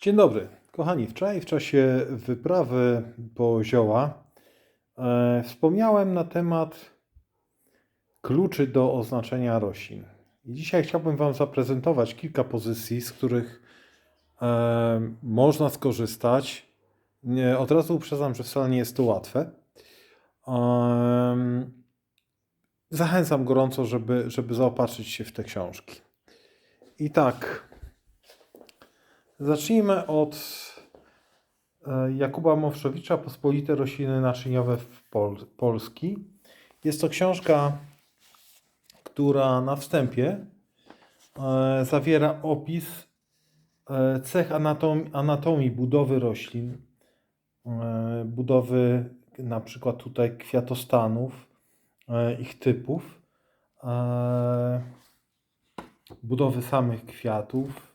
Dzień dobry, kochani. Wczoraj w czasie wyprawy po zioła e, wspomniałem na temat kluczy do oznaczenia roślin. I dzisiaj chciałbym Wam zaprezentować kilka pozycji, z których e, można skorzystać. Nie, od razu uprzedzam, że wcale nie jest to łatwe. Em, zachęcam gorąco, żeby, żeby zaopatrzyć się w te książki. I tak, Zacznijmy od e, Jakuba Mowszowicza Pospolite rośliny naczyniowe w Pol Polski. Jest to książka, która na wstępie e, zawiera opis e, cech anatomii, anatomii budowy roślin, budowy na przykład tutaj kwiatostanów, ich typów, budowy samych kwiatów,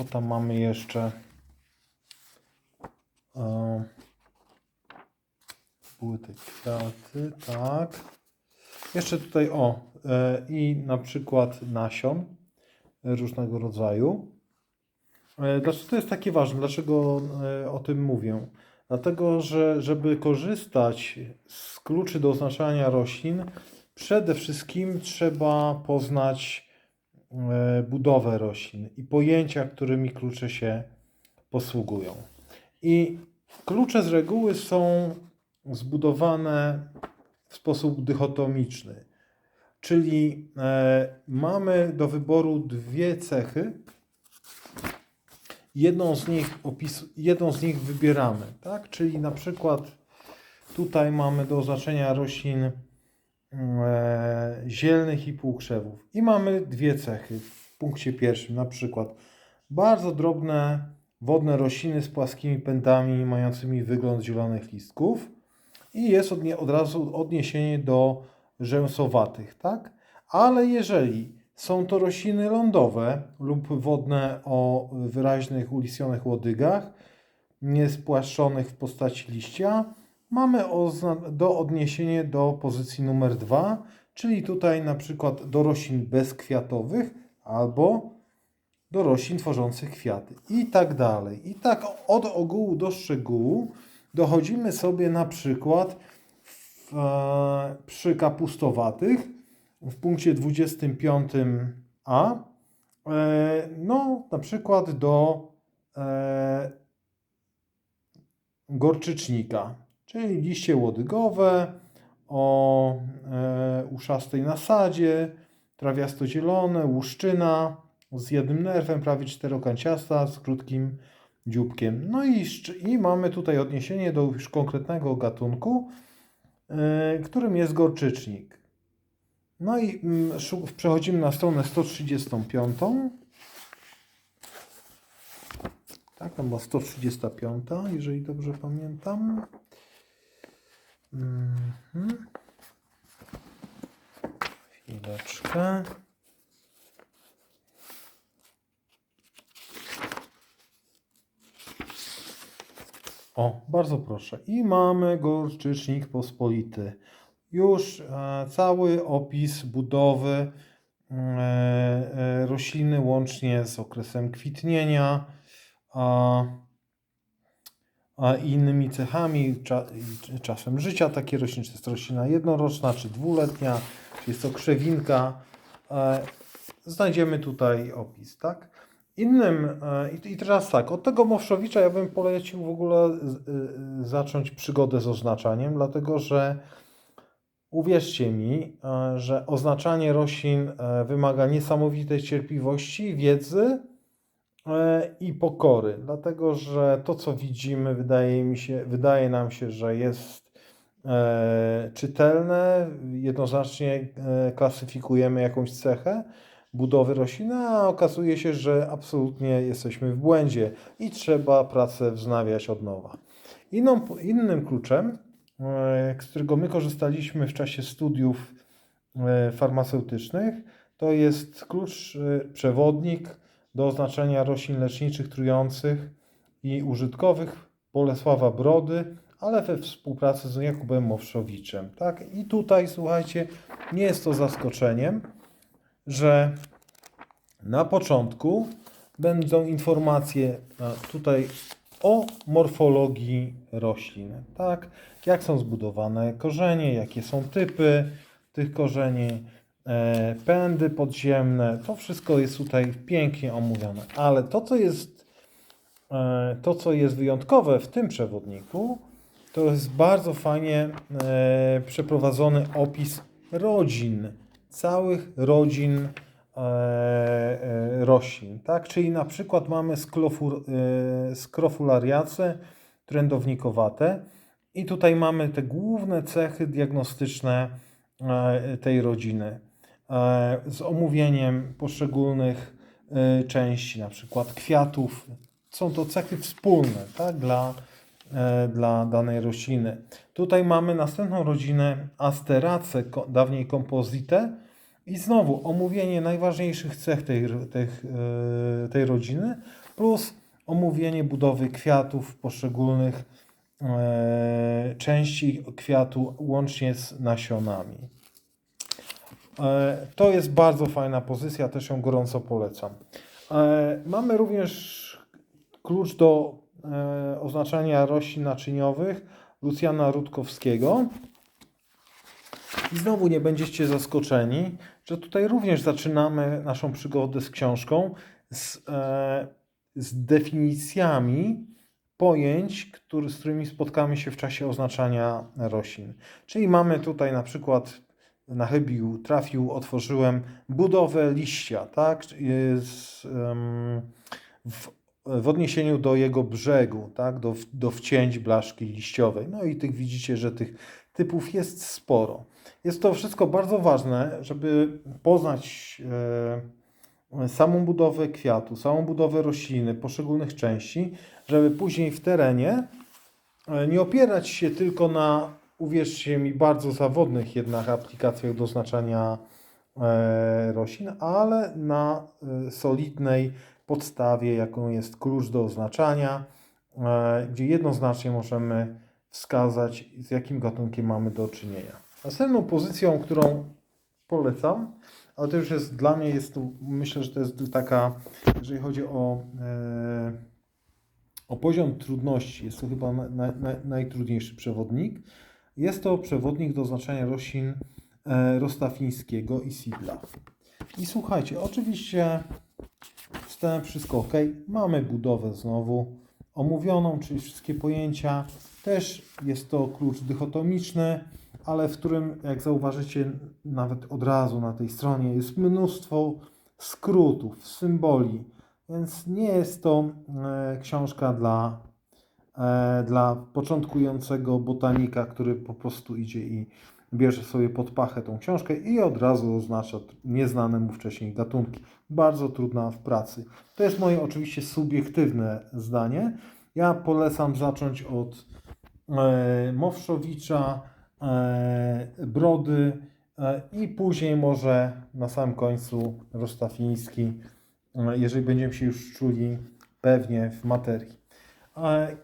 co tam mamy jeszcze? E, Były te kwiaty, tak. Jeszcze tutaj o, e, i na przykład nasion różnego rodzaju. E, Dlaczego to jest takie ważne? Dlaczego e, o tym mówię? Dlatego, że żeby korzystać z kluczy do oznaczania roślin, przede wszystkim trzeba poznać budowę roślin i pojęcia, którymi klucze się posługują. I klucze z reguły są zbudowane w sposób dychotomiczny, czyli e, mamy do wyboru dwie cechy. Jedną z nich, jedną z nich wybieramy, tak? Czyli na przykład tutaj mamy do oznaczenia roślin e, zielnych i półkrzewów. I mamy dwie cechy w punkcie pierwszym, na przykład bardzo drobne wodne rośliny z płaskimi pędami mającymi wygląd zielonych listków i jest odnie, od razu odniesienie do rzęsowatych, tak? Ale jeżeli są to rośliny lądowe lub wodne o wyraźnych ulisjonych łodygach, niespłaszczonych w postaci liścia, mamy do odniesienie do pozycji numer dwa, czyli tutaj na przykład do roślin bezkwiatowych albo do roślin tworzących kwiaty i tak dalej. I tak od ogółu do szczegółu dochodzimy sobie na przykład w, e, przy kapustowatych w punkcie 25a e, no na przykład do e, gorczycznika, czyli liście łodygowe o e, uszastej nasadzie, trawiasto-zielone, łuszczyna z jednym nerwem, prawie czterokanciasta, z krótkim dzióbkiem. No i, i mamy tutaj odniesienie do już konkretnego gatunku, e, którym jest gorczycznik. No i mm, przechodzimy na stronę 135. Tak, tam była 135, jeżeli dobrze pamiętam. Mhm. Chwileczkę. O, bardzo proszę. I mamy gorczycznik pospolity. Już e, cały opis budowy e, e, rośliny łącznie z okresem kwitnienia a, a innymi cechami, cza, czasem życia takiej rośliny, czy jest roślina jednoroczna, czy dwuletnia, czy jest to krzewinka. E, znajdziemy tutaj opis, tak? Innym, e, i teraz tak, od tego Mowszowicza ja bym polecił w ogóle z- y, zacząć przygodę z oznaczaniem, dlatego że uwierzcie mi, e, że oznaczanie roślin e, wymaga niesamowitej cierpliwości, wiedzy i pokory, dlatego że to, co widzimy, wydaje mi się, wydaje nam się, że jest e, czytelne, jednoznacznie e, klasyfikujemy jakąś cechę budowy rośliny, a okazuje się, że absolutnie jesteśmy w błędzie i trzeba pracę wznawiać od nowa. Inną, innym kluczem, e, z którego my korzystaliśmy w czasie studiów e, farmaceutycznych, to jest klucz, e, przewodnik do oznaczenia roślin leczniczych, trujących i użytkowych Bolesława Brody, ale we współpracy z Jakubem Mowszowiczem. Tak? I tutaj, słuchajcie, nie jest to zaskoczeniem, że na początku będą informacje tutaj o morfologii roślin, tak? Jak są zbudowane korzenie, jakie są typy tych korzeni, pędy podziemne, to wszystko jest tutaj pięknie omówione. Ale to, co jest, e, to, co jest wyjątkowe w tym przewodniku, to jest bardzo fajnie e, przeprowadzony opis rodzin, całych rodzin e, e, roślin, tak? Czyli na przykład mamy sklofur, e, skrofulariace trędownikowate i tutaj mamy te główne cechy diagnostyczne e, tej rodziny e, z omówieniem poszczególnych e, części, na przykład kwiatów. Są to cechy wspólne, tak? Dla, e, dla danej rośliny. Tutaj mamy następną rodzinę Asterace, dawniej Composite. I znowu omówienie najważniejszych cech tej, e, tej rodziny, plus omówienie budowy kwiatów poszczególnych e, części kwiatu, łącznie z nasionami. E, To jest bardzo fajna pozycja, też ją gorąco polecam. E, Mamy również klucz do e, oznaczania roślin naczyniowych Lucjana Rutkowskiego. I znowu nie będziecie zaskoczeni, że tutaj również zaczynamy naszą przygodę z książką z, z definicjami pojęć, który, z którymi spotkamy się w czasie oznaczania roślin. Czyli mamy tutaj na przykład na chybił, trafił, otworzyłem budowę liścia, tak? Em, w, w odniesieniu do jego brzegu, tak? Do, do wcięć blaszki liściowej. No i tych widzicie, że tych typów jest sporo. Jest to wszystko bardzo ważne, żeby poznać e, samą budowę kwiatu, samą budowę rośliny, poszczególnych części, żeby później w terenie e, nie opierać się tylko na, uwierzcie mi, bardzo zawodnych jednak aplikacjach do oznaczania e, roślin, ale na e, solidnej podstawie, jaką jest klucz do oznaczania, e, gdzie jednoznacznie możemy wskazać, z jakim gatunkiem mamy do czynienia. Następną pozycją, którą polecam, ale to już jest dla mnie, jest to, myślę, że to jest taka, jeżeli chodzi o, o poziom trudności, jest to chyba na, na, najtrudniejszy przewodnik. Jest to przewodnik do oznaczania roślin e, rostafińskiego i sidla. I słuchajcie, oczywiście wstęp, wszystko ok. Mamy budowę znowu omówioną, czyli wszystkie pojęcia. Też jest to klucz dychotomiczny, ale w którym, jak zauważycie, nawet od razu na tej stronie jest mnóstwo skrótów, symboli, więc nie jest to e, książka dla, dla początkującego botanika, który po prostu idzie i bierze sobie pod pachę tą książkę i od razu oznacza nieznane mu wcześniej gatunki. Bardzo trudna w pracy. To jest moje oczywiście subiektywne zdanie. Ja polecam zacząć od e, Mowszowicza, e, Brody e, i później może na samym końcu Rostafiński, e, jeżeli będziemy się już czuli pewnie w materii. E,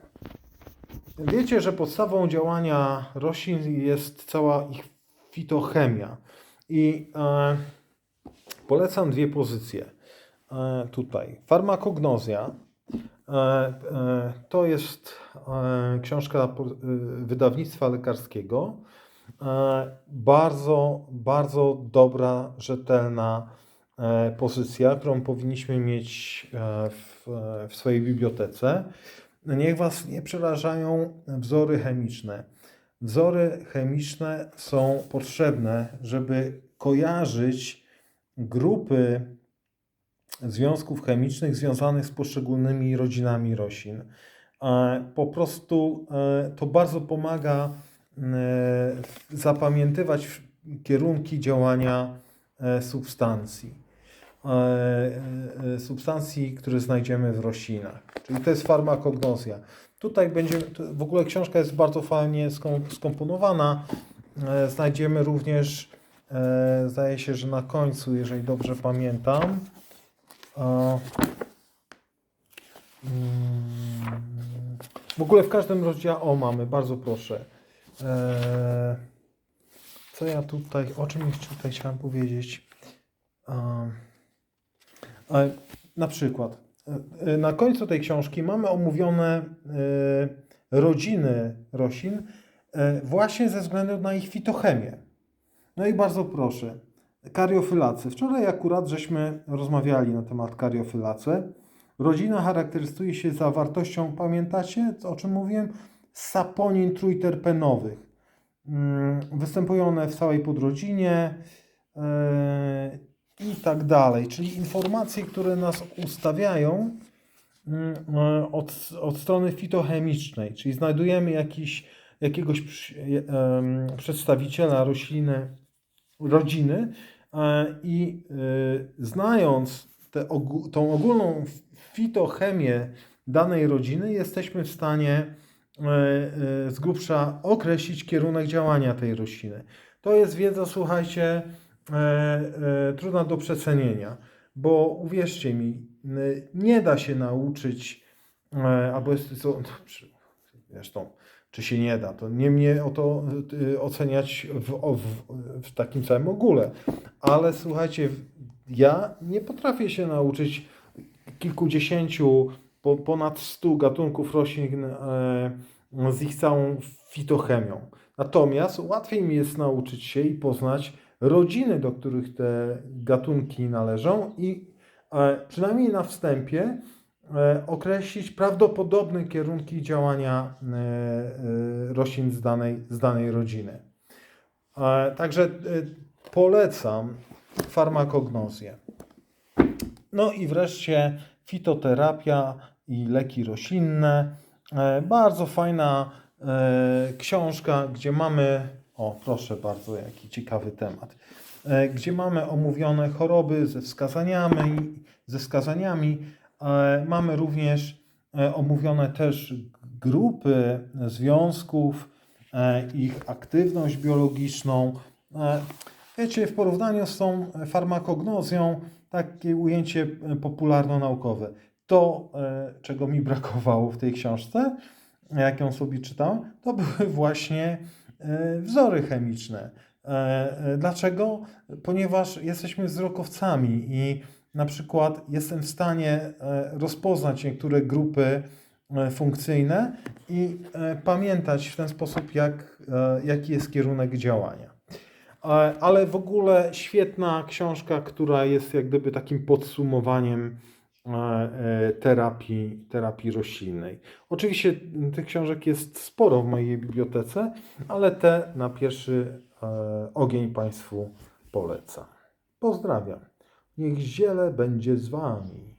Wiecie, że podstawą działania roślin jest cała ich fitochemia. I e, polecam dwie pozycje e, tutaj. Farmakognozja e, e, to jest e, książka e, wydawnictwa lekarskiego. E, bardzo, bardzo dobra, rzetelna e, pozycja, którą powinniśmy mieć e, w, e, w swojej bibliotece. Niech Was nie przerażają wzory chemiczne. Wzory chemiczne są potrzebne, żeby kojarzyć grupy związków chemicznych związanych z poszczególnymi rodzinami roślin. Po prostu e, to bardzo pomaga e, zapamiętywać kierunki działania e, substancji. E, e, Substancji, które znajdziemy w roślinach. Czyli to jest farmakognozja. Tutaj będzie, w ogóle książka jest bardzo fajnie skom- skomponowana. E, Znajdziemy również, e, zdaje się, że na końcu, jeżeli dobrze pamiętam, e, mm, w ogóle w każdym rozdziale, o mamy, bardzo proszę. E, Co ja tutaj, o czym jeszcze tutaj chciałem powiedzieć? E, e, Na przykład e, na końcu tej książki mamy omówione e, rodziny roślin e, właśnie ze względu na ich fitochemię. No i bardzo proszę, kariofylacy. Wczoraj akurat żeśmy rozmawiali na temat kariofylacy. Rodzina charakteryzuje się zawartością, pamiętacie o czym mówiłem? Saponin trójterpenowych. Mm, Występują one w całej podrodzinie i tak dalej. Czyli informacje, które nas ustawiają mm, e, od, od strony fitochemicznej, czyli znajdujemy jakiś, jakiegoś em, przedstawiciela rośliny, rodziny e, i znając ogó- tą ogólną fitochemię danej rodziny, jesteśmy w stanie e, e, z grubsza określić kierunek działania tej rośliny. To jest wiedza, słuchajcie, e, e, trudna do przecenienia, bo uwierzcie mi, nie da się nauczyć, e, albo jest to, zresztą, czy się nie da, to nie mnie o to y, oceniać w, w, w takim samym ogóle, ale słuchajcie, ja nie potrafię się nauczyć kilkudziesięciu, po, ponad stu gatunków roślin e, z ich całą fitochemią. Natomiast łatwiej mi jest nauczyć się i poznać rodziny, do których te gatunki należą i e, przynajmniej na wstępie e, określić prawdopodobne kierunki działania e, roślin z danej, z danej rodziny. Także polecam farmakognozję. No i wreszcie fitoterapia i leki roślinne. Bardzo fajna książka, gdzie mamy, o proszę bardzo, jaki ciekawy temat, e, gdzie mamy omówione choroby ze wskazaniami, ze wskazaniami. E, Mamy również e, omówione też grupy związków, ich aktywność biologiczną. Wiecie, w porównaniu z tą farmakognozją, takie ujęcie popularno-naukowe. To, czego mi brakowało w tej książce, jak ją sobie czytałem, to były właśnie wzory chemiczne. E, e, Dlaczego? Ponieważ jesteśmy wzrokowcami i na przykład jestem w stanie e, rozpoznać niektóre grupy e, funkcyjne i e, pamiętać w ten sposób, jak, e, jaki jest kierunek działania. E, Ale w ogóle świetna książka, która jest jak gdyby takim podsumowaniem e, e, terapii, terapii roślinnej. Oczywiście tych książek jest sporo w mojej bibliotece, ale te na pierwszy e, ogień Państwu polecam. Pozdrawiam. Niech ziele będzie z Wami.